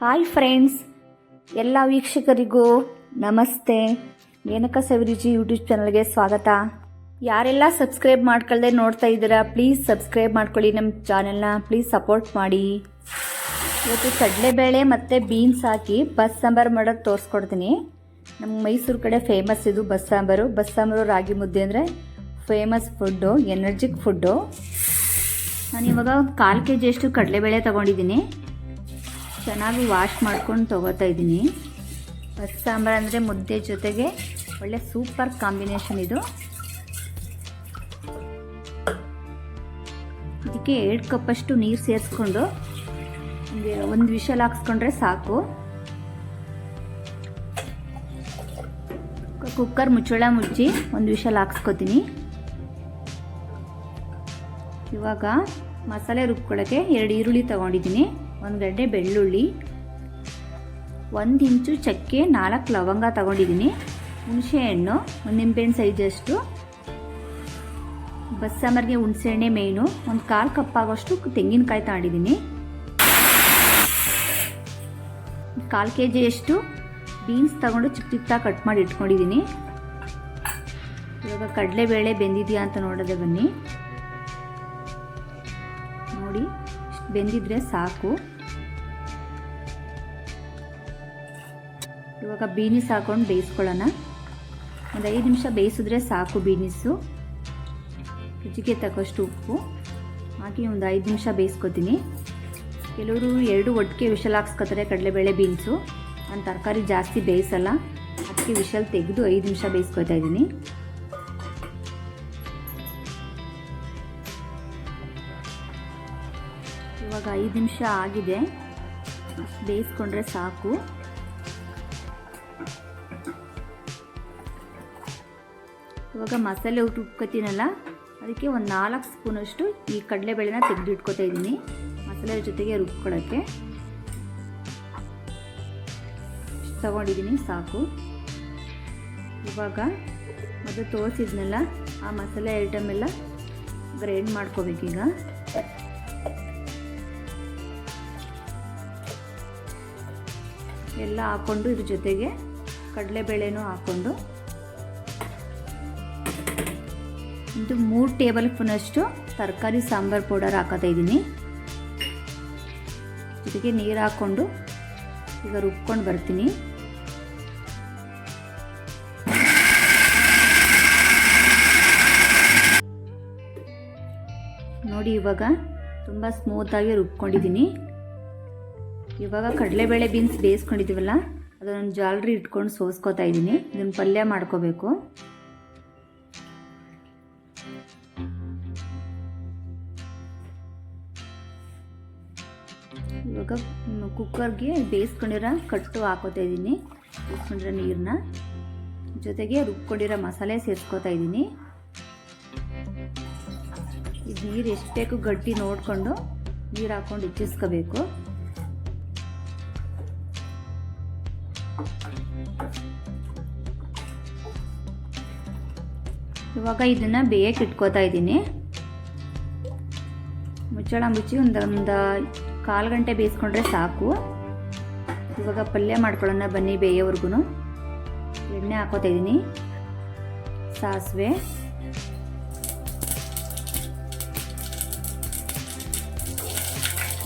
Hi friends ಎಲ್ಲ ವೀಕ್ಷಕರಿಗೂ ನಮಸ್ತೆ. ಮೇನಕ ಸವಿರುಚಿ YouTube ಚಾನಲ್ಗೆ ಸ್ವಾಗತ. ಯಾರೆಲ್ಲ ಸಬ್ಸ್ಕ್ರೈಬ್ ಮಾಡ್ಕೊಳ್ಳದೆ ನೋಡ್ತಾ ಇದ್ದೀರಾ ಪ್ಲೀಸ್ ಸಬ್ಸ್ಕ್ರೈಬ್ ಮಾಡ್ಕೊಳ್ಳಿ ನಮ್ಮ ಚಾನೆಲ್ನ ಪ್ಲೀಸ್ ಸಪೋರ್ಟ್ ಮಾಡಿ. ಇವತ್ತು ಕಡಲೆಬೇಳೆ ಮತ್ತು ಬೀನ್ಸ್ ಹಾಕಿ ಬಸ್ ಸಾಂಬಾರು ಮಾಡೋದು ತೋರಿಸ್ಕೊಡ್ತೀನಿ. ನಮ್ಮ ಮೈಸೂರು ಕಡೆ ಫೇಮಸ್ ಇದು ಬಸ್ ಸಾಂಬಾರು. ಬಸ್ ಸಾಂಬಾರು ರಾಗಿ ಮುದ್ದೆ ಅಂದರೆ ಫೇಮಸ್ ಫುಡ್ಡು ಎನರ್ಜಿಕ್ ಫುಡ್ಡು ನಾನು ಇವಾಗ ಒಂದು ಕಾಲು ಕೆ ಜಿಯಷ್ಟು ಕಡಲೆಬೇಳೆ ತೊಗೊಂಡಿದ್ದೀನಿ. ಚೆನ್ನಾಗಿ ವಾಶ್ ಮಾಡ್ಕೊಂಡು ತೊಗೋತಾ ಇದ್ದೀನಿ. ಬಸ್ ಸಾಂಬಾರು ಅಂದರೆ ಮುದ್ದೆ ಜೊತೆಗೆ ಒಳ್ಳೆ ಸೂಪರ್ ಕಾಂಬಿನೇಷನ್ ಇದು. ಇದಕ್ಕೆ ಎರಡು ಕಪ್ಪಷ್ಟು ನೀರು ಸೇರಿಸ್ಕೊಂಡು ಒಂದು ವಿಷಲ್ ಹಾಕ್ಸ್ಕೊಂಡ್ರೆ ಸಾಕು. ಕುಕ್ಕರ್ ಮುಚ್ಚಳ ಮುಚ್ಚಿ ಒಂದು ವಿಷಲ್ ಹಾಕ್ಸ್ಕೊತೀನಿ. ಇವಾಗ ಮಸಾಲೆ ರುಬ್ಕೊಳ್ಳೋಕ್ಕೆ ಎರಡು ಈರುಳ್ಳಿ ತೊಗೊಂಡಿದ್ದೀನಿ. ಒಂದು ಗಡ್ಡೆ ಬೆಳ್ಳುಳ್ಳಿ ಒಂದು ಇಂಚು ಚಕ್ಕೆ, ನಾಲ್ಕು ಲವಂಗ ತಗೊಂಡಿದ್ದೀನಿ. ಹುಣಸೆಹಣ್ಣು ಒಂದು ನಿಂಬೆಹಣ್ಣು ಸೈಜಷ್ಟು. ಬಸ್ಸಾಮರಿಗೆ ಹುಣಸೆಹಣ್ಣೆ ಮೇಯ್ನು ಒಂದು ಕಾಲು ಕಪ್ ಆಗೋಷ್ಟು ತೆಂಗಿನಕಾಯಿ ತಗೊಂಡಿದ್ದೀನಿ. ಕಾಲು ಕೆ ಜಿಯಷ್ಟು ಬೀನ್ಸ್ ತಗೊಂಡು ಚಿಕ್ಕ ಚಿಕ್ಕದಾಗಿ ಕಟ್ ಮಾಡಿ ಇಟ್ಕೊಂಡಿದ್ದೀನಿ. ಇವಾಗ ಕಡಲೆಬೇಳೆ ಬೆಂದಿದೆಯಾ ಅಂತ ನೋಡೋದೆ ಬನ್ನಿ. ನೋಡಿ ಬೆಂದಿದ್ರೆ ಸಾಕು. ಇವಾಗ ಬೀನಿಸ್ ಹಾಕೊಂಡು ಬೇಯಿಸ್ಕೊಳ್ಳೋಣ. ಒಂದು ಐದು ನಿಮಿಷ ಬೇಯಿಸಿದ್ರೆ ಸಾಕು ಬೀನಿಸು. ರುಚಿಗೆ ತಕ್ಕಷ್ಟು ಉಪ್ಪು. ಹಾಕಿ ಒಂದು ಐದು ನಿಮಿಷ ಬೇಯಿಸ್ಕೊತೀನಿ. ಕೆಲವರು ಎರಡು ಒಟ್ಟಿಗೆ ವಿಷಲ್ ಹಾಕ್ಸ್ಕೊತಾರೆ, ಕಡಲೆಬೇಳೆ ಬೀನ್ಸು. ನಾನು ತರಕಾರಿ ಜಾಸ್ತಿ ಬೇಯಿಸಲ್ಲ. ಅದಕ್ಕೆ ವಿಷಲ್ ತೆಗೆದು ಐದು ನಿಮಿಷ ಬೇಯಿಸ್ಕೊತಾ ಇದ್ದೀನಿ. ಇವಾಗ ಐದು ನಿಮಿಷ ಆಗಿದೆ. ಬೇಯಿಸ್ಕೊಂಡ್ರೆ ಸಾಕು. ಇವಾಗ ಮಸಾಲೆ ರುಬ್ಕೊತೀನಲ್ಲ ಅದಕ್ಕೆ ಒಂದು ನಾಲ್ಕು ಸ್ಪೂನಷ್ಟು ಈ ಕಡಲೆಬೇಳೆನ ತೆಗೆದು ಇಟ್ಕೊತಾ ಇದ್ದೀನಿ, ಮಸಾಲೆ ಜೊತೆಗೆ ರುಬ್ಕೊಳ್ಳೋಕ್ಕೆ ತಗೊಂಡಿದ್ದೀನಿ ಸಾಕು. ಇವಾಗ ಅದು ತೋರಿಸಿದ್ನಲ್ಲ, ಆ ಮಸಾಲೆ ಐಟಮ್ ಎಲ್ಲ ಗ್ರೈಂಡ್ ಮಾಡ್ಕೋಬೇಕೀಗ ಎಲ್ಲ ಹಾಕ್ಕೊಂಡು ಇದ್ರ ಜೊತೆಗೆ ಕಡಲೆಬೇಳೆನೂ ಹಾಕ್ಕೊಂಡು ಇದು ಮೂರು ಟೇಬಲ್ ಸ್ಪೂನಷ್ಟು ತರಕಾರಿ ಸಾಂಬಾರು ಪೌಡರ್ ಹಾಕೋತಾ ಇದ್ದೀನಿ. ಜೊತೆಗೆ ನೀರು ಹಾಕ್ಕೊಂಡು ಈಗ ರುಬ್ಕೊಂಡು ಬರ್ತೀನಿ. ನೋಡಿ ಇವಾಗ ತುಂಬ ಸ್ಮೂತಾಗಿ ರುಬ್ಕೊಂಡಿದ್ದೀನಿ. ಇವಾಗ ಕಡಲೆಬೇಳೆ ಬೀನ್ಸ್ ಬೇಯಿಸ್ಕೊಂಡಿದ್ದೀವಲ್ಲ, ಅದನ್ನು ಜಾಲ್ರಿ ಇಟ್ಕೊಂಡು ಸೋಸ್ಕೋತಾ ಇದ್ದೀನಿ. ಇದನ್ನು ಪಲ್ಯ ಮಾಡ್ಕೋಬೇಕು. ಇವಾಗ ಕುಕ್ಕರ್ಗೆ ಬೇಯಿಸ್ಕೊಂಡಿರೋ ಕಟ್ಟು ಹಾಕೋತಾ ಇದ್ದೀನಿ. ಬೇಯಿಸ್ಕೊಂಡಿರೋ ನೀರನ್ನ. ಜೊತೆಗೆ ರುಬ್ಕೊಂಡಿರೋ ಮಸಾಲೆ ಸೇರಿಸ್ಕೋತಾ ಇದ್ದೀನಿ. ಇದು ನೀರು ಎಷ್ಟು ಬೇಕು ಗಟ್ಟಿ ನೋಡಿಕೊಂಡು ನೀರು ಹಾಕ್ಕೊಂಡು ಹೆಚ್ಚಿಸ್ಕೋಬೇಕು. ಇವಾಗ ಇದನ್ನು ಬೇಯಕ್ಕೆ ಇಟ್ಕೋತಾ ಇದ್ದೀನಿ. ಮುಚ್ಚಳ ಮುಚ್ಚಿ ಒಂದು ಒಂದು ಕಾಲು ಗಂಟೆ ಬೇಯಿಸ್ಕೊಂಡ್ರೆ ಸಾಕು. ಇವಾಗ ಪಲ್ಯ ಮಾಡ್ಕೊಳ್ಳೋಣ ಬನ್ನಿ ಬೇಯೋವರೆಗೂ ಎಣ್ಣೆ ಹಾಕೋತಾ ಇದ್ದೀನಿ. ಸಾಸಿವೆ.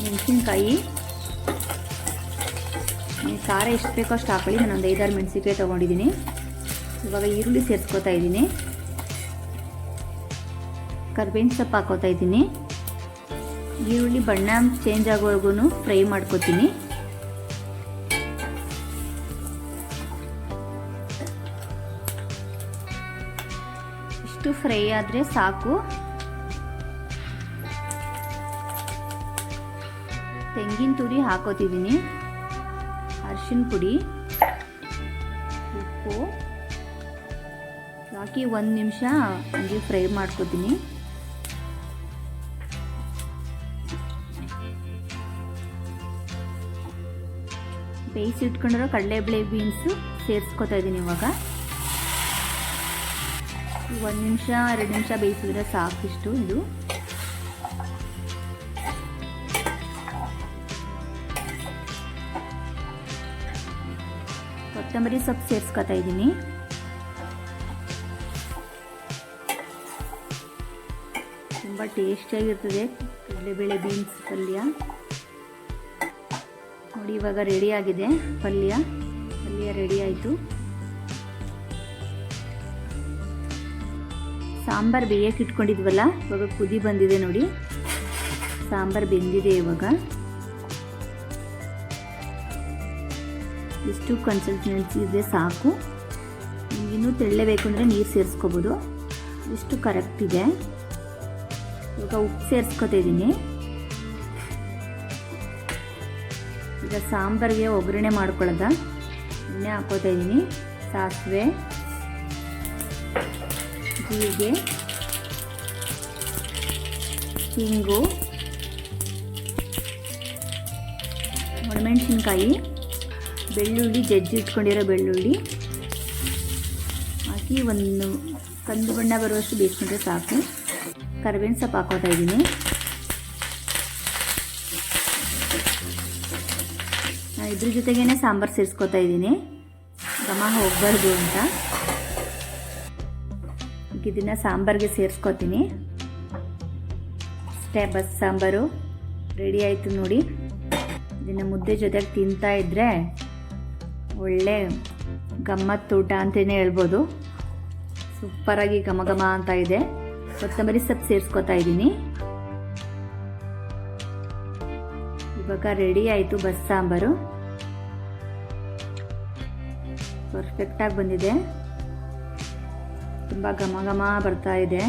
ಮೆಣಸಿನ್ಕಾಯಿ. ಖಾರ ಎಷ್ಟು ಬೇಕೋ ಅಷ್ಟು ಹಾಕೊಳ್ಳಿ. ನಾನು ಒಂದು ಐದಾರು ಮೆಣಸಿನ್ಕಾಯಿ ತೊಗೊಂಡಿದ್ದೀನಿ. ಇವಾಗ ಈರುಳ್ಳಿ ಸೇರಿಸ್ಕೊತಾ ಇದ್ದೀನಿ. ಕರ್ಬೇವಿನ ಸೊಪ್ಪು ಹಾಕೋತಾ ಇದ್ದೀನಿ. ಈರುಳ್ಳಿ ಬಣ್ಣ ಚೇಂಜ್ ಆಗೋವರೆಗೂ ಫ್ರೈ ಮಾಡ್ಕೋತೀನಿ. ಇಷ್ಟು ಫ್ರೈ ಆದರೆ ಸಾಕು. ತೆಂಗಿನ ತುರಿ ಹಾಕೋತಿದ್ದೀನಿ ಅರಿಶಿನ ಪುಡಿ, ಉಪ್ಪು. ಹಾಕಿ ಒಂದು ನಿಮಿಷ ಹಂಗೆ ಫ್ರೈ ಮಾಡ್ಕೋತೀನಿ. ಬೇಯಿಸಿ ಇಟ್ಕೊಂಡಿರೋ ಕಡಲೆಬೇಳೆ ಬೀನ್ಸು ಸೇರಿಸ್ಕೊತಾ ಇದ್ದೀನಿ ಇವಾಗ. ಒಂದು ನಿಮಿಷ, ಎರಡು ನಿಮಿಷ ಬೇಯಿಸಿದ್ರೆ ಸಾಕಿಷ್ಟು ಇದು. ಕೊತ್ತಂಬರಿ ಸೊಪ್ಪು ಸೇರಿಸ್ಕೊತಾ ಇದ್ದೀನಿ ತುಂಬ ಟೇಸ್ಟಿಯಾಗಿರ್ತದೆ ಕಡಲೆಬೇಳೆ ಬೀನ್ಸ್ ಪಲ್ಯ. ನೋಡಿ, ಇವಾಗ ರೆಡಿ ಆಗಿದೆ ಪಲ್ಯ. ಪಲ್ಯ ರೆಡಿ ಆಯಿತು. ಸಾಂಬಾರು ಬೇಯಕ್ಕೆ ಇಟ್ಕೊಂಡಿದ್ವಲ್ಲ, ಇವಾಗ ಕುದಿ ಬಂದಿದೆ ನೋಡಿ. ಸಾಂಬಾರು ಬೆಂದಿದೆ ಇವಾಗ. ಇಷ್ಟು ಕನ್ಸಿಸ್ಟೆನ್ಸಿ ಇದೆ ಸಾಕು. ಇನ್ನೂ ತೆಳ್ಳಬೇಕು ಅಂದರೆ ನೀರು ಸೇರಿಸ್ಕೋಬೋದು. ಇಷ್ಟು ಕರೆಕ್ಟ್ ಇದೆ. ಇವಾಗ ಉಪ್ಪು ಸೇರಿಸ್ಕೊತಾ ಇದ್ದೀನಿ. ಈಗ ಸಾಂಬಾರಿಗೆ ಒಗ್ಗರಣೆ ಮಾಡ್ಕೊಳ್ಳೋದ? ಎಣ್ಣೆ ಹಾಕೋತಾ ಇದ್ದೀನಿ ಸಾಸಿವೆ, ಜೀರಿಗೆ ಹಿಂಗು ಒಣಮೆಣಸಿನ್ಕಾಯಿ, ಬೆಳ್ಳುಳ್ಳಿ, ಜಜ್ಜಿ ಇಟ್ಕೊಂಡಿರೋ ಬೆಳ್ಳುಳ್ಳಿ. ಹಾಕಿ ಒಂದು ಕಂದು ಬಣ್ಣ ಬರುವಷ್ಟು ಬೇಯಿಸ್ಕೊಂಡ್ರೆ ಸಾಕು. ಕರಿಬೇವಿನ ಸೊಪ್ಪು ಹಾಕೋತಾ ಇದ್ದೀನಿ ಇದ್ರ ಜೊತೆಗೇನೆ ಸಾಂಬಾರು ಸೇರಿಸ್ಕೊತಾ ಇದ್ದೀನಿ. ಘಮ ಹೋಗಬಾರ್ದು ಅಂತ. ಇದನ್ನು ಸಾಂಬಾರಿಗೆ ಸೇರಿಸ್ಕೊತೀನಿ. ಅಷ್ಟೇ ಬಸ್ ಸಾಂಬಾರು. ರೆಡಿ ಆಯಿತು ನೋಡಿ. ಇದನ್ನು ಮುದ್ದೆ ಜೊತೆಗೆ ತಿಂತಾ ಇದ್ದರೆ ಒಳ್ಳೆ ಗಮ್ಮತ್ತು ಊಟ ಅಂತಲೇ ಹೇಳ್ಬೋದು. ಸೂಪರಾಗಿ ಘಮ ಘಮ ಅಂತ ಇದೆ. ಕೊತ್ತಂಬರಿ ಸೊಪ್ಪು ಸೇರಿಸ್ಕೊತಾ ಇದ್ದೀನಿ. ಇವಾಗ ರೆಡಿ ಆಯಿತು ಬಸ್ ಸಾಂಬಾರು. ಪರ್ಫೆಕ್ಟಾಗಿ ಬಂದಿದೆ. ತುಂಬ ಘಮ ಘಮ ಬರ್ತಾ ಇದೆ.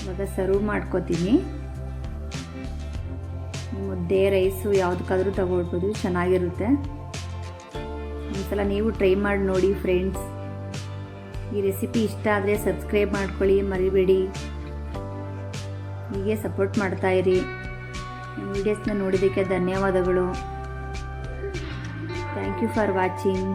ಇವಾಗ ಸರ್ವ್ ಮಾಡ್ಕೋತೀನಿ. ಮುದ್ದೆ ರೈಸು ಯಾವುದಕ್ಕಾದ್ರೂ ತಗೊಳ್ಬೋದು, ಚೆನ್ನಾಗಿರುತ್ತೆ. ಒಂದ್ಸಲ ನೀವು ಟ್ರೈ ಮಾಡಿ ನೋಡಿ ಫ್ರೆಂಡ್ಸ್ ಈ ರೆಸಿಪಿ ಇಷ್ಟ ಆದರೆ ಸಬ್ಸ್ಕ್ರೈಬ್ ಮಾಡ್ಕೊಳ್ಳಿ, ಮರಿಬೇಡಿ. ಹೀಗೆ ಸಪೋರ್ಟ್ ಮಾಡ್ತಾಯಿರಿ ವೀಡಿಯೋಸ್ನ ನೋಡಿದ್ದಕ್ಕೆ ಧನ್ಯವಾದಗಳು. Thank you for watching